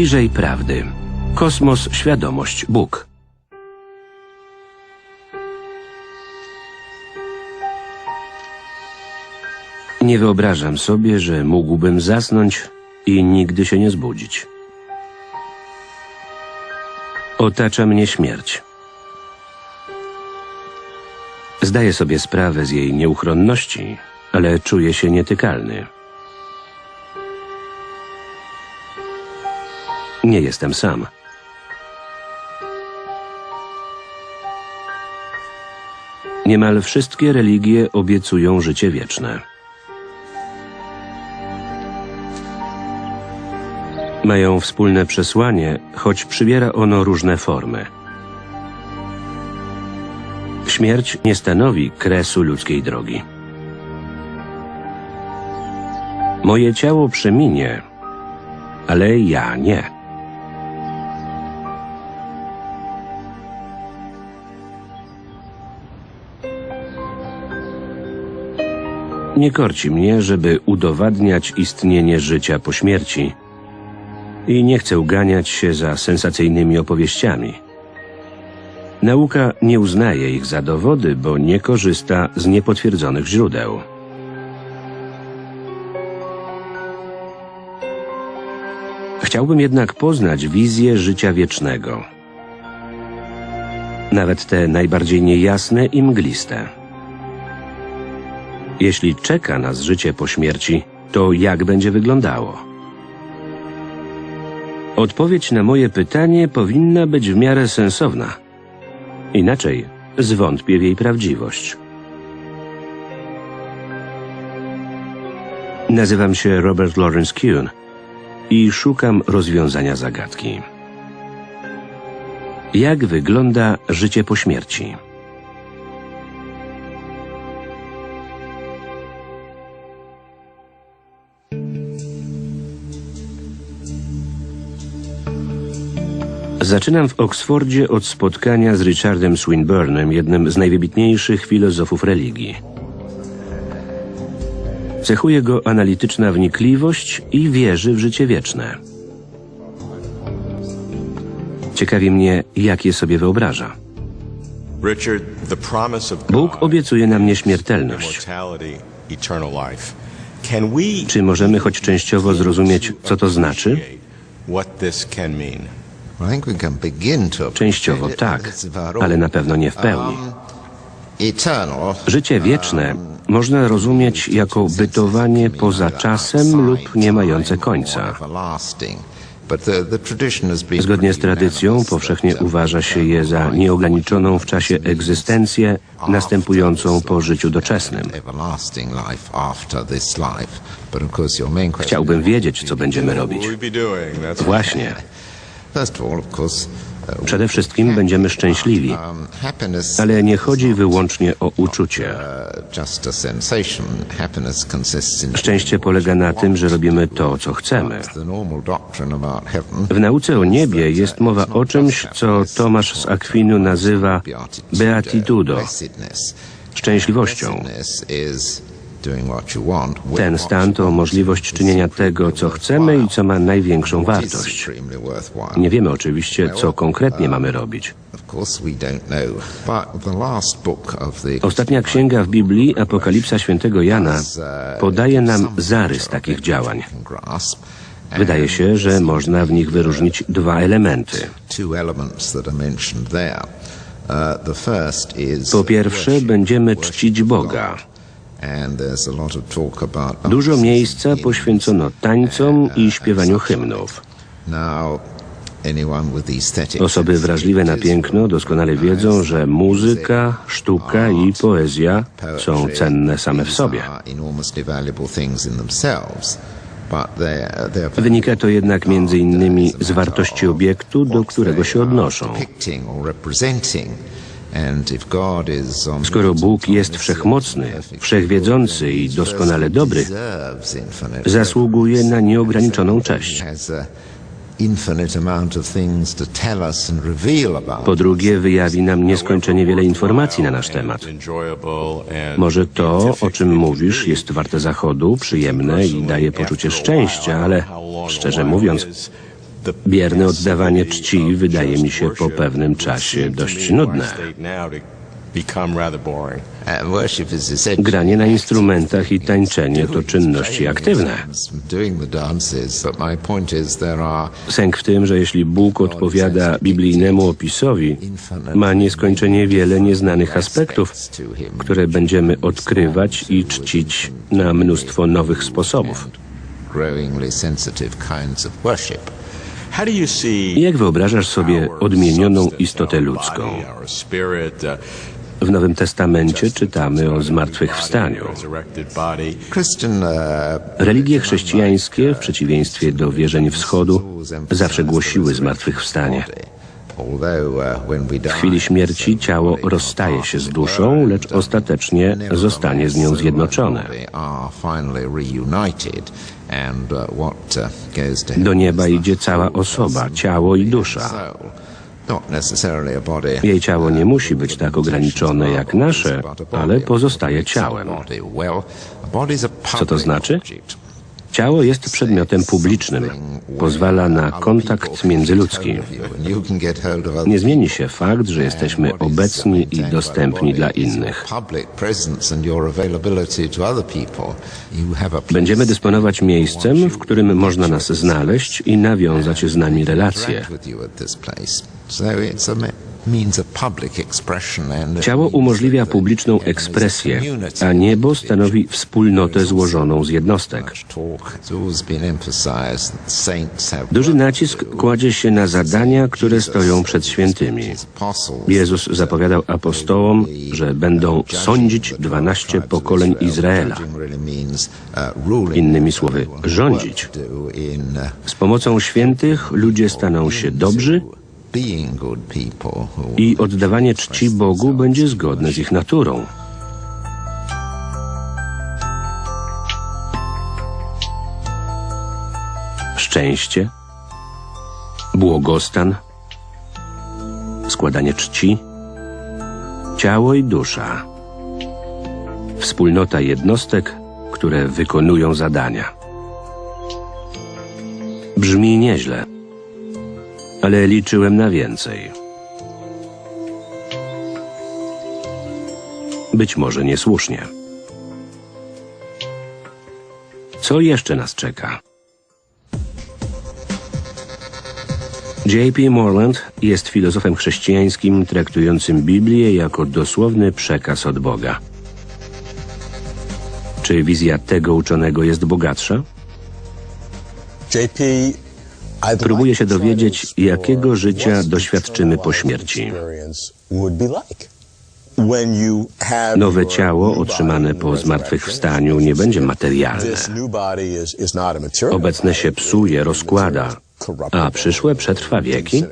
Bliżej prawdy. Kosmos, świadomość, Bóg. Nie wyobrażam sobie, że mógłbym zasnąć i nigdy się nie zbudzić. Otacza mnie śmierć. Zdaję sobie sprawę z jej nieuchronności, ale czuję się nietykalny. Nie jestem sam. Niemal wszystkie religie obiecują życie wieczne. Mają wspólne przesłanie, choć przybiera ono różne formy. Śmierć nie stanowi kresu ludzkiej drogi. Moje ciało przeminie, ale ja nie. Nie korci mnie, żeby udowadniać istnienie życia po śmierci i nie chcę uganiać się za sensacyjnymi opowieściami. Nauka nie uznaje ich za dowody, bo nie korzysta z niepotwierdzonych źródeł. Chciałbym jednak poznać wizję życia wiecznego. Nawet te najbardziej niejasne i mgliste. Jeśli czeka nas życie po śmierci, to jak będzie wyglądało? Odpowiedź na moje pytanie powinna być w miarę sensowna. Inaczej zwątpię w jej prawdziwość. Nazywam się Robert Lawrence Kuhn i szukam rozwiązania zagadki. Jak wygląda życie po śmierci? Zaczynam w Oksfordzie od spotkania z Richardem Swinburnem, jednym z najwybitniejszych filozofów religii. Cechuje go analityczna wnikliwość i wierzy w życie wieczne. Ciekawi mnie, jak je sobie wyobraża. Bóg obiecuje nam nieśmiertelność. Czy możemy choć częściowo zrozumieć, co to znaczy? what this can mean? Częściowo tak, ale na pewno nie w pełni. Eternal Życie wieczne można rozumieć jako bytowanie poza czasem lub nie mające końca. Zgodnie z tradycją powszechnie uważa się je za nieograniczoną w czasie egzystencję następującą po życiu doczesnym. Chciałbym wiedzieć, co będziemy robić. Właśnie. Przede wszystkim będziemy szczęśliwi, um, ale nie chodzi not, wyłącznie o uczucie. uh, Szczęście polega na tym, że robimy to, co chcemy. W nauce o niebie jest mowa o czymś, co Tomasz z Akwinu nazywa beatitudo, szczęśliwością. Ten stan to możliwość czynienia tego, co chcemy i co ma największą wartość. Nie wiemy oczywiście, co konkretnie mamy robić. Ostatnia księga w Biblii, Apokalipsa świętego Jana, podaje nam zarys takich działań. Wydaje się, że można w nich wyróżnić dwa elementy. Uh, Po pierwsze, będziemy czcić Boga. Dużo miejsca poświęcono tańcom i śpiewaniu hymnów. Osoby wrażliwe na piękno doskonale wiedzą, że muzyka, sztuka i poezja są cenne same w sobie. Wynika to jednak między innymi z wartości obiektu, do którego się odnoszą. Skoro Bóg jest wszechmocny, wszechwiedzący i doskonale dobry, zasługuje na nieograniczoną cześć. Po drugie, wyjawi nam nieskończenie wiele informacji na nasz temat. Może to, o czym mówisz, jest warte zachodu, przyjemne i daje poczucie szczęścia, ale szczerze mówiąc, Bierne oddawanie czci wydaje mi się po pewnym czasie dość nudne. Granie na instrumentach i tańczenie to czynności aktywne. Sęk w tym, że jeśli Bóg odpowiada biblijnemu opisowi, ma nieskończenie wiele nieznanych aspektów, które będziemy odkrywać i czcić na mnóstwo nowych sposobów. growingly sensitive kinds of worship. Jak wyobrażasz sobie odmienioną istotę our ludzką? uh, W Nowym Testamencie czytamy o zmartwychwstaniu. resurrected body. Christian uh, Religie chrześcijańskie, w przeciwieństwie do wierzeń wschodu, zawsze głosiły zmartwychwstanie. W chwili śmierci ciało rozstaje się z duszą, lecz ostatecznie zostanie z nią zjednoczone. Do nieba idzie cała osoba, ciało i dusza. Jej ciało nie musi być tak ograniczone jak nasze, ale pozostaje ciałem. Co to znaczy? Ciało jest przedmiotem publicznym. Pozwala na kontakt międzyludzki. Nie zmieni się fakt, że jesteśmy obecni i dostępni dla innych. Będziemy dysponować miejscem, w którym można nas znaleźć i nawiązać z nami relacje. Ciało umożliwia publiczną ekspresję, a niebo stanowi wspólnotę złożoną z jednostek. Duży nacisk kładzie się na zadania, które stoją przed świętymi. Jezus zapowiadał apostołom, że będą sądzić dwanaście pokoleń Izraela. Innymi słowy, rządzić. Z pomocą świętych ludzie staną się dobrzy i oddawanie czci Bogu będzie zgodne z ich naturą. Szczęście, błogostan, składanie czci, ciało i dusza, wspólnota jednostek, które wykonują zadania. Brzmi nieźle ale liczyłem na więcej. Być może niesłusznie. Co jeszcze nas czeka? J.P. Morland jest filozofem chrześcijańskim traktującym Biblię jako dosłowny przekaz od Boga. Czy wizja tego uczonego jest bogatsza? JP Próbuję się dowiedzieć, jakiego życia doświadczymy po śmierci. Nowe ciało otrzymane po zmartwychwstaniu nie będzie materialne. Obecne się psuje, rozkłada, a przyszłe przetrwa wieki.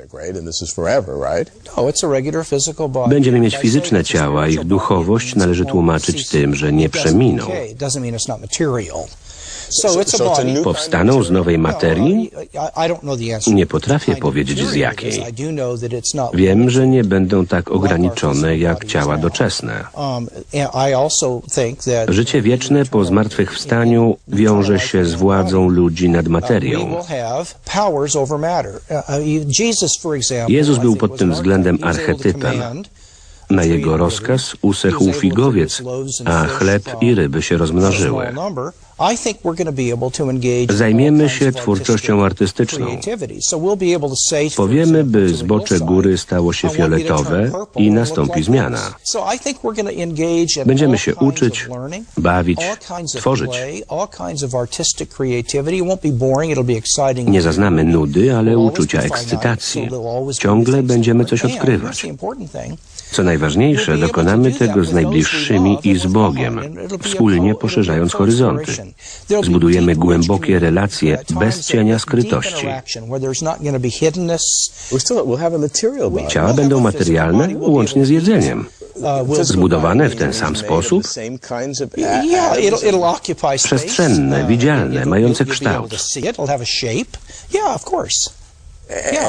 Będziemy mieć fizyczne ciała, ich duchowość należy tłumaczyć tym, że nie przeminą. Powstaną z nowej materii? Nie potrafię powiedzieć z jakiej. Wiem, że nie będą tak ograniczone jak ciała doczesne. Życie wieczne po zmartwychwstaniu wiąże się z władzą ludzi nad materią. Jezus był pod tym względem archetypem. Na jego rozkaz usechł figowiec, a chleb i ryby się rozmnożyły. Zajmiemy się twórczością artystyczną. Powiemy, by zbocze góry stało się fioletowe i nastąpi zmiana. Będziemy się uczyć, bawić, tworzyć. Nie zaznamy nudy, ale uczucia ekscytacji. Ciągle będziemy coś odkrywać. Co najważniejsze, dokonamy tego z najbliższymi i z Bogiem, wspólnie poszerzając horyzonty. Zbudujemy głębokie relacje bez cienia skrytości. Ciała będą materialne, łącznie z jedzeniem. Zbudowane w ten sam sposób? Przestrzenne, widzialne, mające kształt.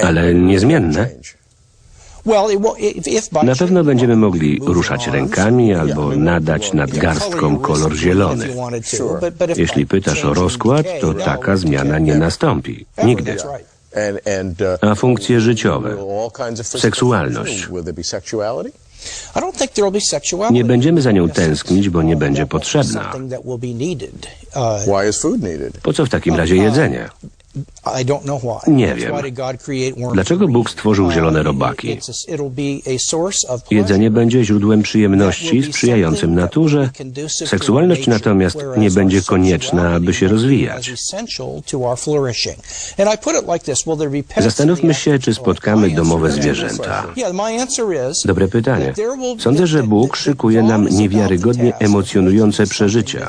Ale niezmienne. Na pewno będziemy mogli ruszać rękami albo nadać nad garstką kolor zielony. Jeśli pytasz o rozkład, to taka zmiana nie nastąpi. Nigdy. Uh, A funkcje życiowe? Seksualność. Nie będziemy za nią tęsknić, bo nie będzie potrzebna. Uh? Po co w takim razie jedzenie? Nie wiem. Dlaczego Bóg stworzył zielone robaki? Jedzenie będzie źródłem przyjemności sprzyjającym naturze. Seksualność natomiast nie będzie konieczna, aby się rozwijać. Zastanówmy się, czy spotkamy domowe zwierzęta. Dobre pytanie. Sądzę, że Bóg szykuje nam niewiarygodnie emocjonujące przeżycia.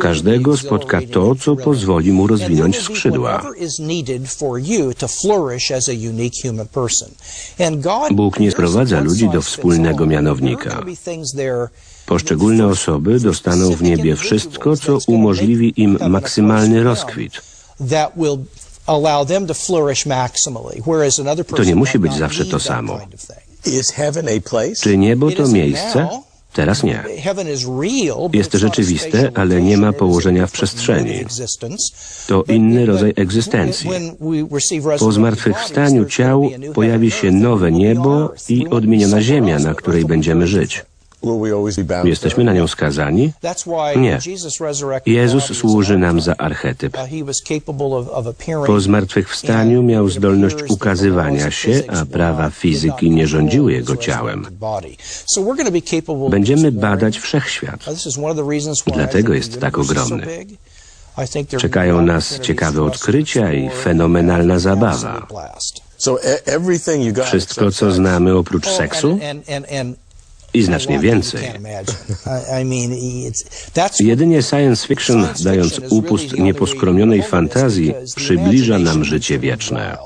Każdego spotka to, co pozwoli mu rozwinąć skrzydła. Bóg nie sprowadza ludzi do wspólnego mianownika. Poszczególne osoby dostaną w niebie wszystko, co umożliwi im maksymalny rozkwit. To nie musi być zawsze to samo. Czy niebo to miejsce? Teraz nie. Jest rzeczywiste, ale nie ma położenia w przestrzeni. To inny rodzaj egzystencji. Po zmartwychwstaniu ciał pojawi się nowe niebo i odmieniona ziemia, na której będziemy żyć. Jesteśmy na nią skazani? Nie. Jezus służy nam za archetyp. Po zmartwychwstaniu miał zdolność ukazywania się, a prawa fizyki nie rządziły jego ciałem. Będziemy badać wszechświat. Dlatego jest tak ogromny. Czekają nas ciekawe odkrycia i fenomenalna zabawa. E- Wszystko, co znamy oprócz seksu i znacznie więcej. Jedynie science fiction, dając upust nieposkromionej fantazji, przybliża nam życie wieczne.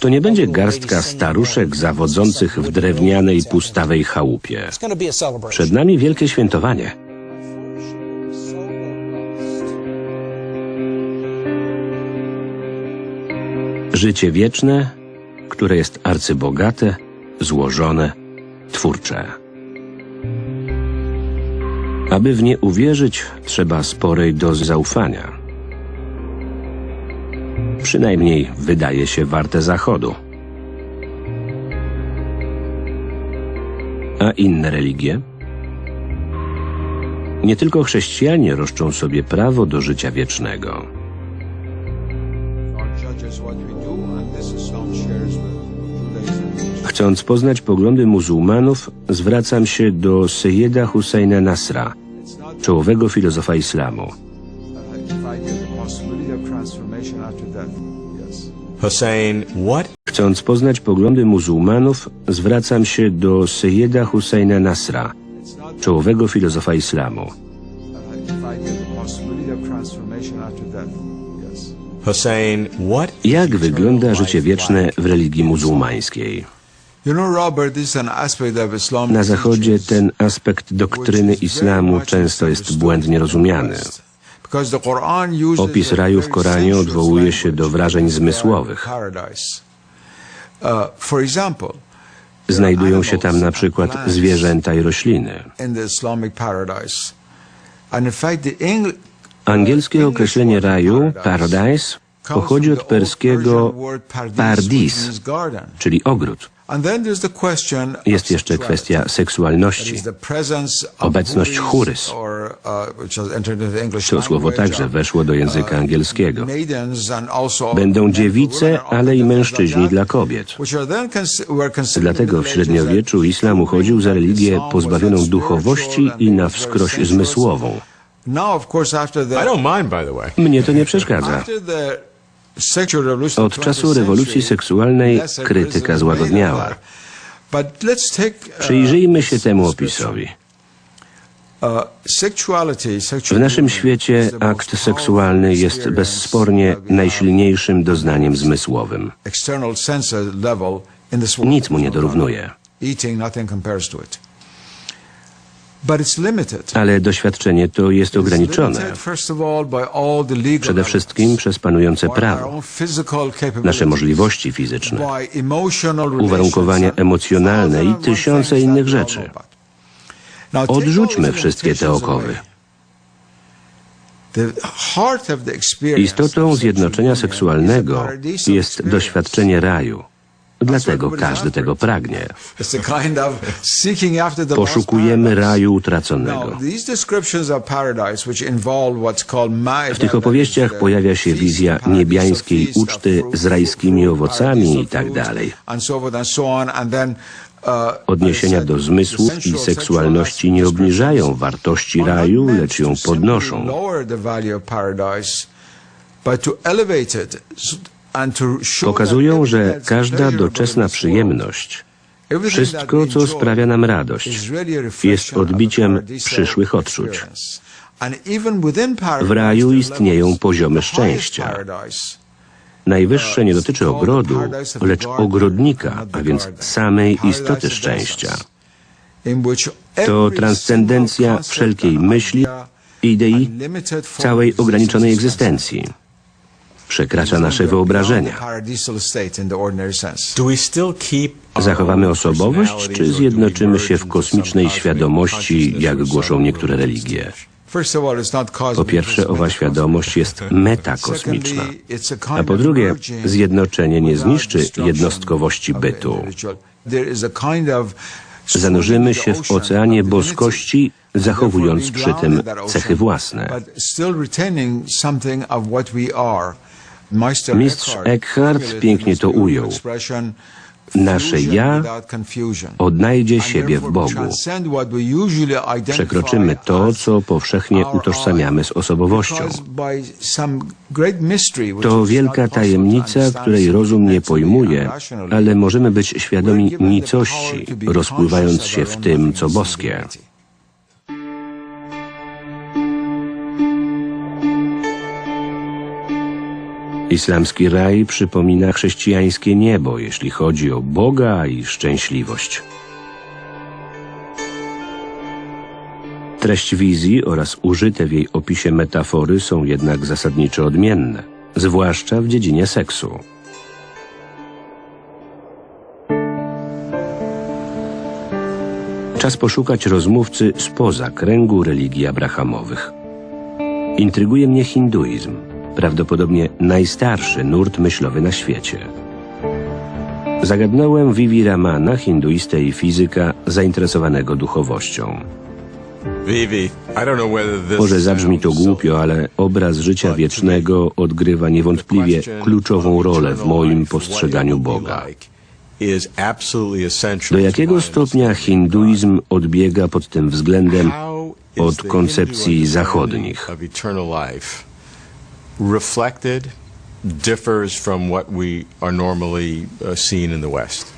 To nie będzie garstka staruszek zawodzących w drewnianej, pustawej chałupie. Przed nami wielkie świętowanie. Życie wieczne, które jest arcybogate, złożone, twórcze. Aby w nie uwierzyć, trzeba sporej dozy zaufania. Przynajmniej wydaje się warte zachodu. A inne religie? Nie tylko chrześcijanie roszczą sobie prawo do życia wiecznego. Chcąc poznać poglądy muzułmanów, zwracam się do Sejeda Husseina Nasra, czołowego filozofa islamu. Hussein, what Chcąc poznać poglądy muzułmanów, zwracam się do Sejeda Husseina Nasra, czołowego filozofa islamu. Hussein, what Jak wygląda życie wieczne w religii muzułmańskiej? Na Zachodzie ten aspekt doktryny islamu często jest błędnie rozumiany. Opis raju w Koranie odwołuje się do wrażeń zmysłowych. Uh, Znajdują się tam na przykład zwierzęta i rośliny. Angielskie określenie raju, paradise, pochodzi od perskiego pardis, czyli ogród. Jest jeszcze kwestia seksualności. Obecność churys. To słowo także weszło do języka angielskiego. Będą Będą dziewice, ale i mężczyźni dla kobiet. Dlatego w średniowieczu islam uchodził za religię pozbawioną duchowości i na wskroś zmysłową. I don't mind, by the way. Mnie to nie przeszkadza. Od czasu rewolucji seksualnej krytyka złagodniała. Przyjrzyjmy się temu opisowi. W naszym świecie akt seksualny jest bezspornie najsilniejszym doznaniem zmysłowym. Nic mu nie dorównuje. Ale doświadczenie to jest ograniczone. Przede wszystkim przez panujące prawo, nasze możliwości fizyczne, uwarunkowania emocjonalne i tysiące innych rzeczy. Odrzućmy wszystkie te okowy. Istotą zjednoczenia seksualnego jest doświadczenie raju. Dlatego każdy tego pragnie. Poszukujemy raju utraconego. W tych opowieściach pojawia się wizja niebiańskiej uczty z rajskimi owocami i tak dalej. uh, Odniesienia do zmysłów i seksualności nie obniżają wartości raju, lecz ją podnoszą. Pokazują, że każda doczesna przyjemność, wszystko, co sprawia nam radość, jest odbiciem przyszłych odczuć. W raju istnieją poziomy szczęścia. Najwyższe nie dotyczy ogrodu, lecz ogrodnika, a więc samej istoty szczęścia. To transcendencja wszelkiej myśli, idei, całej ograniczonej egzystencji. Przekracza nasze wyobrażenia. Zachowamy osobowość, czy zjednoczymy się w kosmicznej świadomości, jak głoszą niektóre religie? Po pierwsze, owa świadomość jest metakosmiczna. A po drugie, zjednoczenie nie zniszczy jednostkowości bytu. Zanurzymy się w oceanie boskości, zachowując przy tym cechy własne. Mistrz Eckhart pięknie to ujął. Nasze ja odnajdzie siebie w Bogu. Przekroczymy to, co powszechnie utożsamiamy z osobowością. To wielka tajemnica, której rozum nie pojmuje, ale możemy być świadomi nicości, rozpływając się w tym, co boskie. Islamski raj przypomina chrześcijańskie niebo, jeśli chodzi o Boga i szczęśliwość. Treść wizji oraz użyte w jej opisie metafory są jednak zasadniczo odmienne, zwłaszcza w dziedzinie seksu. Czas poszukać rozmówcy spoza kręgu religii abrahamowych. Intryguje mnie hinduizm, prawdopodobnie najstarszy nurt myślowy na świecie. Zagadnąłem Vivi Ramana, hinduistę i fizyka zainteresowanego duchowością. Może zabrzmi to głupio, ale obraz życia wiecznego odgrywa niewątpliwie kluczową rolę w moim postrzeganiu Boga. Do jakiego stopnia hinduizm odbiega pod tym względem od koncepcji zachodnich? Reflected differs from what we are normally uh, seen in the West.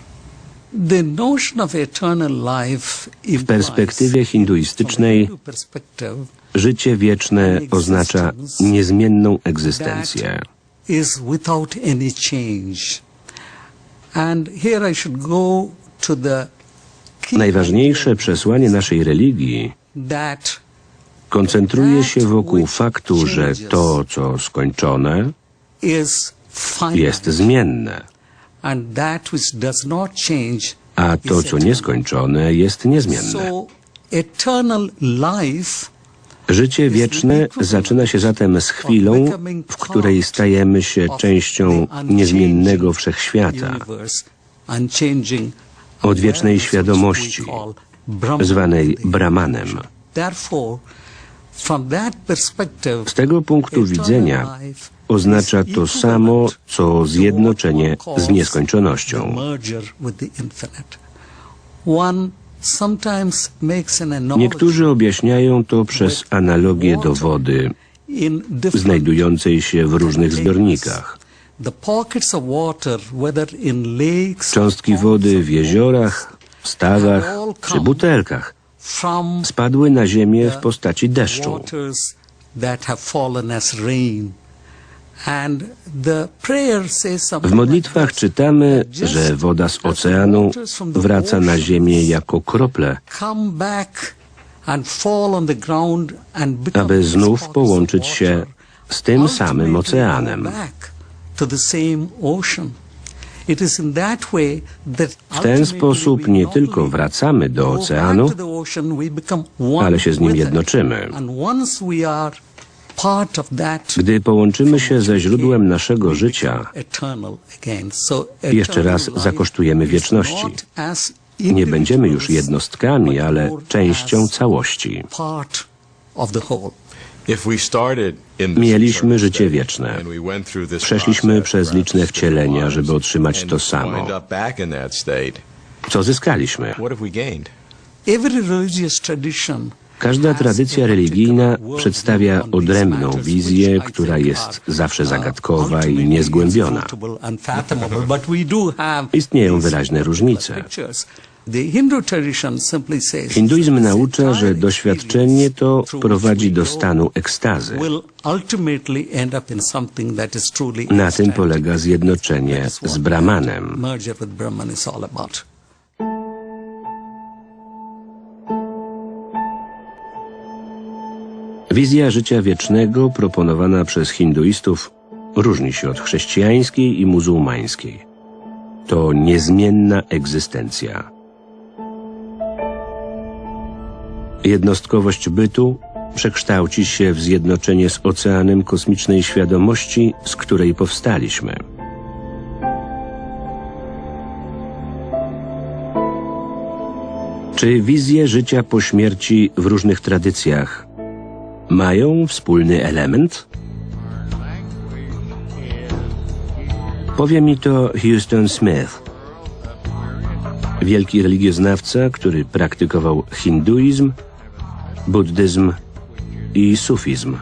The notion of eternal life W perspektywie hinduistycznej życie wieczne oznacza niezmienną egzystencję. is without any change. And here I should go to the key Najważniejsze przesłanie naszej religii that koncentruje się wokół faktu, że to, co skończone, jest zmienne, a to, co nieskończone, jest niezmienne. Życie wieczne zaczyna się zatem z chwilą, w której stajemy się częścią niezmiennego wszechświata, odwiecznej świadomości, zwanej Brahmanem. Z tego punktu widzenia oznacza to samo, co zjednoczenie z nieskończonością. Niektórzy objaśniają to przez analogię do wody znajdującej się w różnych zbiornikach. Cząstki wody w jeziorach, stawach czy butelkach spadły na ziemię w postaci deszczu. W modlitwach czytamy, że woda z oceanu wraca na ziemię jako krople, aby znów połączyć się z tym samym oceanem. W ten sposób nie tylko wracamy do oceanu, ale się z nim jednoczymy. Gdy połączymy się ze źródłem naszego życia, Jeszcze raz zakosztujemy wieczności. nie będziemy już jednostkami, ale częścią całości. Mieliśmy życie wieczne. Przeszliśmy przez liczne wcielenia, żeby otrzymać to samo. Co zyskaliśmy? Każda tradycja religijna przedstawia odrębną wizję, która jest zawsze zagadkowa i niezgłębiona. Istnieją wyraźne różnice. Hinduizm naucza, że doświadczenie to prowadzi do stanu ekstazy. Na tym polega zjednoczenie z Brahmanem. Wizja życia wiecznego proponowana przez hinduistów różni się od chrześcijańskiej i muzułmańskiej. To niezmienna egzystencja. Jednostkowość bytu przekształci się w zjednoczenie z oceanem kosmicznej świadomości, z której powstaliśmy. Czy wizje życia po śmierci w różnych tradycjach mają wspólny element? Powie mi to Houston Smith, wielki religioznawca, który praktykował hinduizm, buddyzm i sufizm.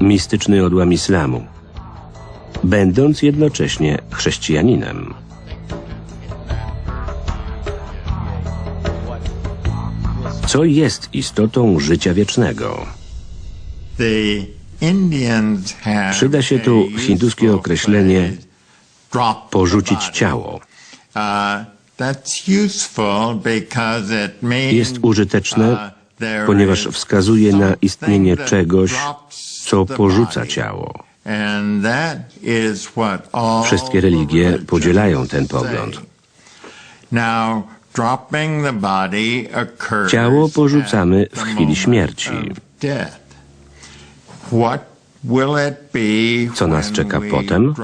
Mistyczny odłam islamu, będąc jednocześnie chrześcijaninem. Co jest istotą życia wiecznego? Przyda się tu hinduskie określenie porzucić ciało. Uh, Jest użyteczne, uh, there ponieważ wskazuje na istnienie czegoś, co porzuca ciało. Wszystkie religie podzielają ten pogląd. Ciało porzucamy w chwili śmierci. Co nas czeka potem?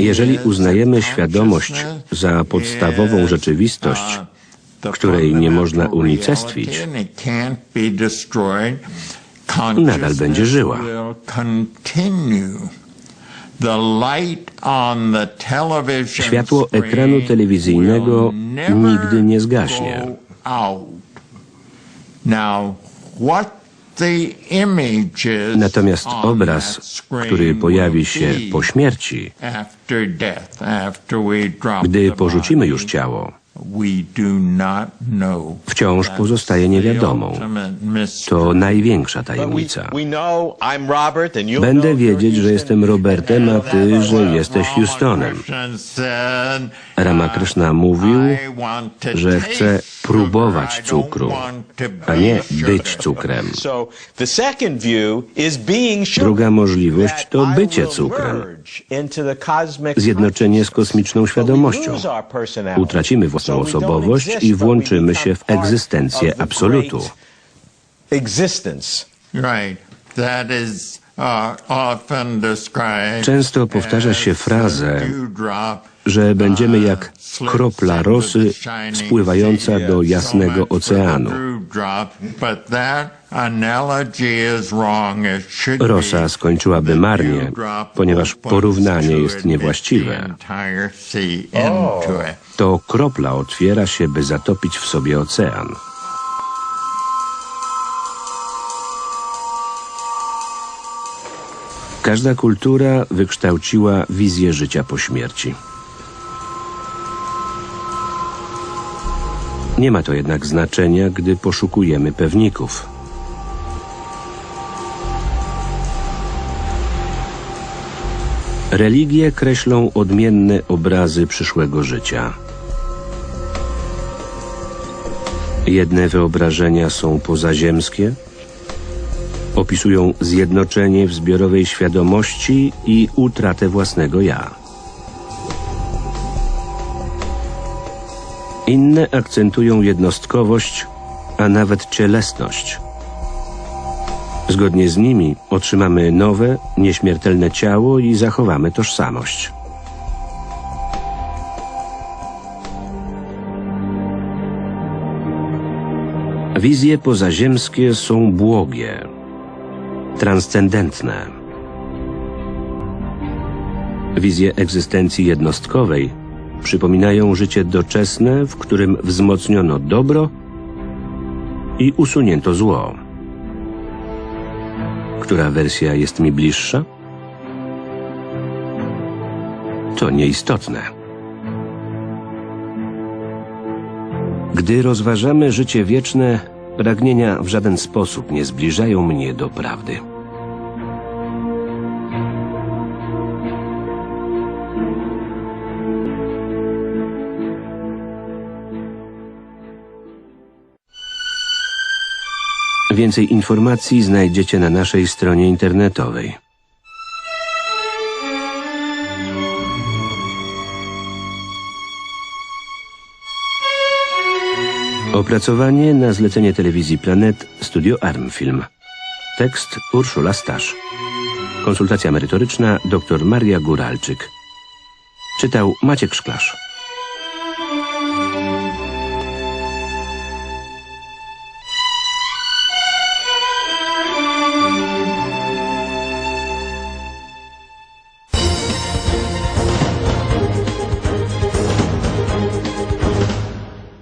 Jeżeli uznajemy świadomość za podstawową is, rzeczywistość, uh, której nie można unicestwić, nadal będzie żyła. Światło ekranu telewizyjnego nigdy nie zgaśnie. Natomiast obraz, który pojawi się po śmierci, gdy porzucimy już ciało, we do not know. wciąż pozostaje niewiadomą. To największa tajemnica. Będę wiedzieć, że jestem Robertem, a ty, że jesteś Houstonem. Ramakrishna Ramakrishna mówił, że chce próbować cukru, a nie być cukrem. Druga możliwość to bycie cukrem. Zjednoczenie z kosmiczną świadomością. So we własną osobowość i włączymy się w egzystencję absolutu. uh, Często powtarza się frazę, że będziemy uh, jak slips kropla rosy spływająca do jasnego oceanu. Rosa skończyłaby marnie, ponieważ porównanie jest niewłaściwe. the To kropla otwiera się, by zatopić w sobie ocean. Każda kultura wykształciła wizję życia po śmierci. Nie ma to jednak znaczenia, gdy poszukujemy pewników. Religie kreślą odmienne obrazy przyszłego życia. Jedne wyobrażenia są pozaziemskie, opisują zjednoczenie w zbiorowej świadomości i utratę własnego ja. Inne akcentują jednostkowość, a nawet cielesność. Zgodnie z nimi otrzymamy nowe, nieśmiertelne ciało i zachowamy tożsamość. Wizje pozaziemskie są błogie, transcendentne. Wizje egzystencji jednostkowej przypominają życie doczesne, w którym wzmocniono dobro i usunięto zło. Która wersja jest mi bliższa? To nieistotne. Gdy rozważamy życie wieczne, pragnienia w żaden sposób nie zbliżają mnie do prawdy. Więcej informacji znajdziecie na naszej stronie internetowej. Opracowanie na zlecenie telewizji Planet Studio Armfilm. Tekst Urszula Stasz. Konsultacja merytoryczna dr Maria Góralczyk. Czytał Maciek Szklarz.